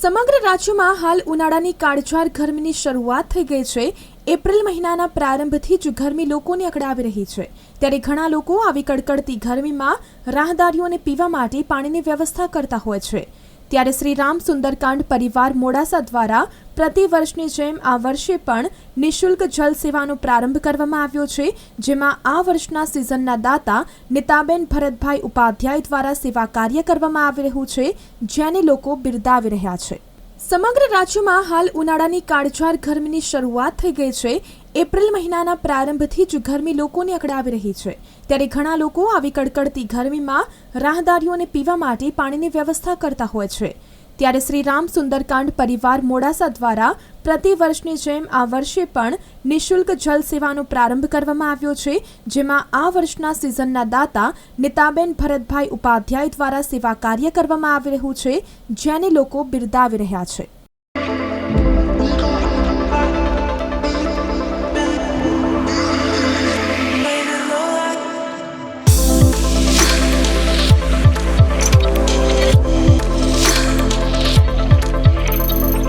સમગ્ર રાજ્યમાં હાલ ઉનાળાની કાળઝાળ ગરમીની શરૂઆત થઈ ગઈ છે. એપ્રિલ મહિનાના પ્રારંભથી જ ગરમી લોકોને અકળાવી રહી છે. ત્યારે ઘણા લોકો આવી કડકડતી ગરમીમાં રાહદારીઓને પીવા માટે પાણીની વ્યવસ્થા કરતા હોય છે. ત્યારે શ્રી રામ સુંદરકાંડ પરિવાર મોડાસા દ્વારા પ્રતિ વર્ષની જેમ આ વર્ષે પણ નિઃશુલ્ક જલ સેવાનો પ્રારંભ કરવામાં આવ્યો છે, જેમાં આ વર્ષના સિઝનના દાતા નીતાબેન ભરતભાઈ ઉપાધ્યાય દ્વારા સેવા કાર્ય કરવામાં આવી રહ્યું છે, જેને લોકો બિરદાવી રહ્યા છે. સમગ્ર રાજ્યમાં હાલ ઉનાળાની કાળઝાળ ગરમીની શરૂઆત થઈ ગઈ છે. એપ્રિલ મહિનાના પ્રારંભથી જ ગરમી લોકોને અકળાવી રહી છે. ત્યારે ઘણા લોકો આવી કડકડતી ગરમીમાં રાહદારીઓને પીવા માટે પાણીની વ્યવસ્થા કરતા હોય છે. ત્યારે શ્રી રામ સુંદરકાંડ પરિવાર મોડાસા દ્વારા પ્રતિ વર્ષની જેમ આ વર્ષે પણ નિઃશુલ્ક જલ સેવાનો પ્રારંભ કરવામાં આવ્યો છે, જેમાં આ વર્ષના સિઝનના દાતા નીતાબેન ભરતભાઈ ઉપાધ્યાય દ્વારા સેવા કાર્ય કરવામાં આવી રહ્યું છે, જેને લોકો બિરદાવી રહ્યા છે.